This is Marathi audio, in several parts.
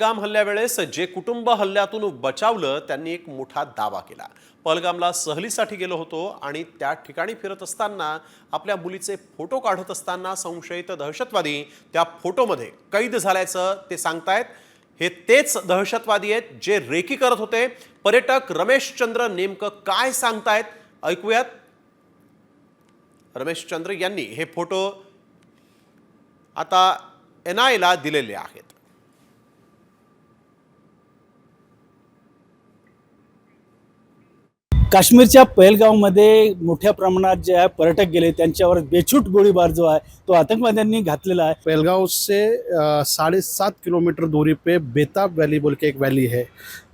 पहलगाम हल्ल्यावेळेस जे कुटुंब हल्ल्यातून बचावलं त्यांनी एक मोठा दावा केला. पहलगामला सहलीसाठी गेलो होतो आणि त्या ठिकाणी फिरत असताना आपल्या मुलीचे फोटो काढत असताना संशयित दहशतवादी त्या फोटोमध्ये कैद झाल्याचं ते सांगतायत. हे तेच दहशतवादी आहेत जे रेकी करत होते. पर्यटक रमेश चंद्र नेमकं काय सांगतायत? ऐकूयात. रमेश चंद्र यांनी हे फोटो आता एन आयला दिलेले आहेत. काश्मीरच्या पहलगावमध्ये मोठ्या प्रमाणात जे आहे पर्यटक गेले त्यांच्यावर बेछूट गोळीबार जो आहे तो आतंकवाद्यांनी घातलेला आहे. पहलगाव से अ, साढ़े सात किलोमीटर दूरी पे बेताब वैली बोल के एक वैली है।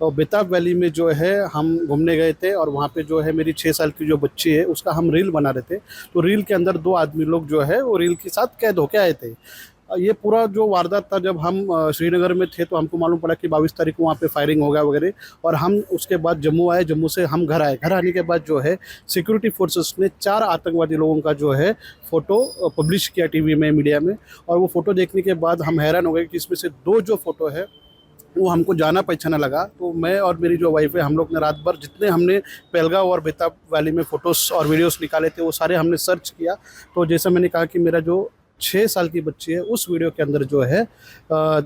और बेताब वैली में जो है हम घूमने गए थे और वहाँ पे जो है मेरी छः साल की जो बच्ची है उसका हम रील बना रहे थे। तो रील के अंदर दो आदमी लोग जो है वो रील के साथ कैद होके आए थे। ये पूरा जो वारदात था, जब हम श्रीनगर में थे तो हमको मालूम पड़ा कि बाईस तारीख को वहाँ पे फायरिंग हो गया वगैरह। और हम उसके बाद जम्मू आए, जम्मू से हम घर आए। घर आने के बाद जो है सिक्योरिटी फोर्सेस ने चार आतंकवादी लोगों का जो है फ़ोटो पब्लिश किया टीवी में मीडिया में। और वो फ़ोटो देखने के बाद हम हैरान हो गए कि इसमें से दो जो फ़ोटो है, वो हमको जाना पहचाना लगा। तो मैं और मेरी जो वाइफ है, हम लोग ने रात भर जितने हमने पहलगांव और बेताब वैली में फ़ोटोज़ और वीडियोस निकाले थे, वो सारे हमने सर्च किया। तो जैसा मैंने कहा कि मेरा जो छः साल की बच्ची है, उस वीडियो के अंदर जो है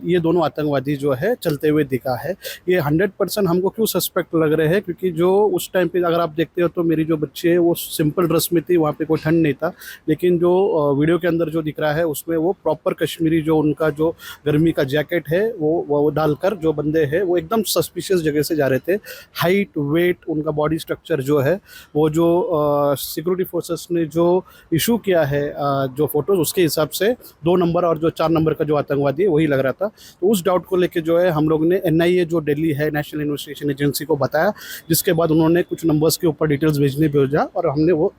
ये दोनों आतंकवादी जो है, चलते हुए दिखा है। ये हंड्रेड परसेंट हमको क्यों सस्पेक्ट लग रहे हैं? क्योंकि जो उस टाइम पे अगर आप देखते हो तो मेरी जो बच्ची है, वो सिंपल ड्रेस में थी, वहाँ पे कोई ठंड नहीं था। लेकिन जो वीडियो के अंदर जो दिख रहा है, उसमें वो प्रॉपर कश्मीरी जो उनका जो गर्मी का जैकेट है, वो वो डालकर जो बंदे हैं, वो एकदम सस्पिशियस जगह से जा रहे थे। हाइट वेट उनका बॉडी स्ट्रक्चर जो है, वो जो सिक्योरिटी फोर्सेस ने जो इशू किया है जो फ़ोटोज़ उसके हिसाब से दो नंबर और जो चार नंबर का जो आतंकवादी है, वही लग रहा था। तो उस डाउट को लेकर जो है, हम लोग ने एनआईए जो डेली है नेशनल इन्वेस्टिगेशन एजेंसी को बताया, जिसके बाद उन्होंने कुछ नंबर्स के ऊपर डिटेल्स भेजने भेजा और हमने वो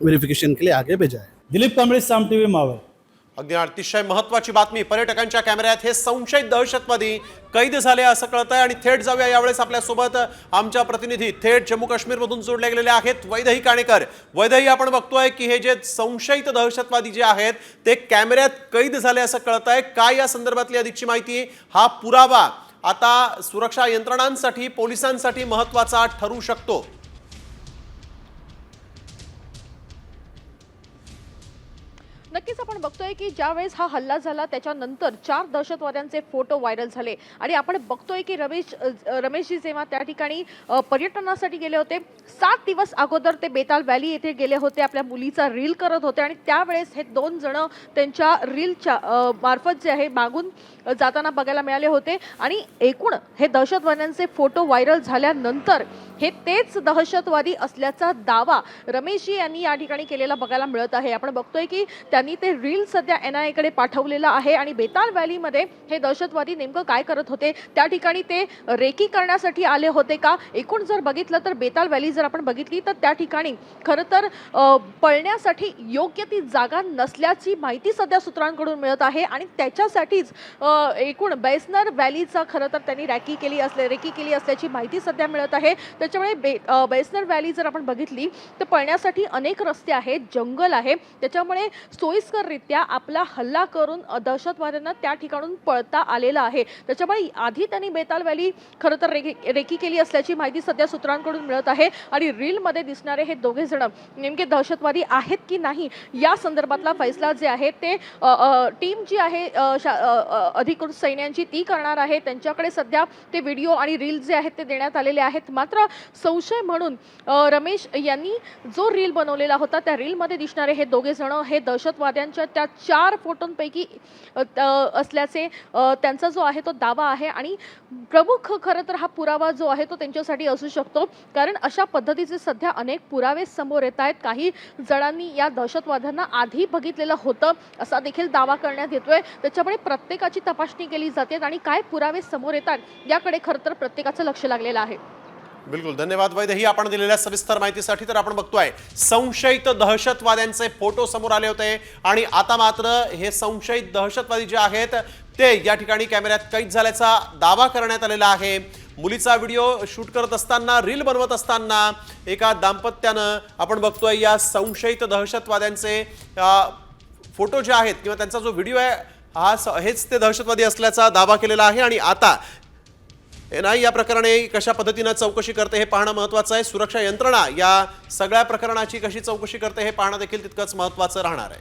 वेरिफिकेशन के लिए आगे भेजा है। दिलीप कांबळे शाम टी वी मावळ अगदी अतिशय महत्वाची बातमी. पर्यटकांच्या कॅमेऱ्यात हे संशयित दहशतवादी कैद झाले असं कळत आहे आणि थेट जाऊया यावेळेस आपल्यासोबत आमच्या प्रतिनिधी थेट जम्मू काश्मीरमधून जोडले गेलेले आहेत वैदही काणेकर. वैदही आपण बघतोय की हे जे संशयित दहशतवादी जे आहेत ते कॅमेऱ्यात कैद झाले असं कळत आहे काय या संदर्भातली अधिकची माहिती? हा पुरावा आता सुरक्षा यंत्रणांसाठी पोलिसांसाठी महत्त्वाचा ठरू शकतो. नक्कीच आपण बघतोय की ज्यावेळेस हा हल्ला झाला त्याच्यानंतर चार दहशतवाद्यांचे फोटो व्हायरल झाले. आणि आपण बघतोय की रमेश रमेशजी जेव्हा त्या ठिकाणी पर्यटनासाठी गेले होते सात दिवस अगोदर ते बेताल व्हॅली येथे गेले होते आपल्या मुलीचा रील करत होते आणि त्यावेळेस हे दोन जण त्यांच्या रीलच्या मार्फत जे आहे मागून जाताना बघायला मिळाले होते. आणि एकूण हे दहशतवाद्यांचे फोटो व्हायरल झाल्यानंतर हे तेच दहशतवादी असल्याचा दावा रमेशजी यांनी या ठिकाणी केलेला बघायला मिळत आहे. आपण बघतोय की त्यांनी ते रील सध्या एन आयकडे पाठवलेलं आहे. आणि बेताल व्हॅलीमध्ये हे दहशतवादी नेमकं काय करत होते? त्या ठिकाणी ते रेकी करण्यासाठी आले होते का? एकूण जर बघितलं तर बेताल व्हॅली जर आपण बघितली तर त्या ठिकाणी खरं तर पळण्यासाठी योग्य ती जागा नसल्याची माहिती सध्या सूत्रांकडून मिळत आहे. आणि त्याच्यासाठीच एकूण बैसनर व्हॅलीचा खरं तर त्यांनी रॅकी केली असले रेकी केली असल्याची माहिती सध्या मिळत आहे. त्याच्यामुळे बे अ, बैसनर व्हॅली जर आपण बघितली तर पळण्यासाठी अनेक रस्ते आहेत जंगल आहे. त्याच्यामुळे सोयी सोयीस्कररित्या आपला हल्ला करून दहशतवाद्यांना त्या ठिकाणून पळता आलेला आहे. त्याच्यामुळे आधी त्यांनी बेताल व्हॅली खरं तर रेकी रेकी केली असल्याची माहिती सध्या सूत्रांकडून मिळत आहे आणि रीलमध्ये दिसणारे हे दोघे जण नेमके दहशतवादी आहेत की नाही या संदर्भातला फैसला जे आहे ते टीम जी आहे शा- अधिकृत सैन्यांची ती करणार आहे. त्यांच्याकडे सध्या ते व्हिडिओ आणि रील जे आहेत ते देण्यात आलेले आहेत. मात्र संशय म्हणून रमेश यांनी जो रील बनवलेला होता त्या रीलमध्ये दिसणारे हे दोघे जण हे दहशतवाद्यांच्या त्या चार फोटोंपैकी असल्याचे त्यांचा जो आहे तो दावा आहे आणि प्रमुख खरं तर हा पुरावा जो आहे तो त्यांच्यासाठी असू शकतो. कारण अशा पद्धतीचे सध्या अनेक पुरावे समोर येत आहेत. काही जणांनी या दहशतवाद्यांना आधी बघितलेलं होतं असा देखील दावा करण्यात येतोय. त्याच्यामुळे प्रत्येकाची तपासणी केली जाते आणि काय पुरावे समोर येतात याकडे खरं तर प्रत्येकाचं लक्ष लागलेलं आहे. बिलकुल. धन्यवाद वैद ही आपण दिलेल्या सविस्तर माहितीसाठी तर आपण बघतोय संशयित दहशतवाद्यांचे फोटो समोर आले होते. आणि आता मात्र हे संशयित दहशतवादी जे आहेत ते या ठिकाणी कॅमेऱ्यात कैद झाल्याचा दावा करण्यात आलेला आहे. मुलीचा व्हिडिओ शूट करत असताना रील बनवत असताना एका दाम्पत्यानं आपण बघतोय या संशयित दहशतवाद्यांचे फोटो जे आहेत किंवा त्यांचा जो व्हिडिओ आहे हा स- हेच ते दहशतवादी असल्याचा दावा केलेला आहे. आणि आता एनआय या प्रकरणी कशा पद्धतीनं चौकशी करते हे पाहणं महत्त्वाचं आहे. सुरक्षा यंत्रणा या सगळ्या प्रकरणाची कशी चौकशी करते हे पाहणं देखील तितकंच महत्त्वाचं राहणार आहे.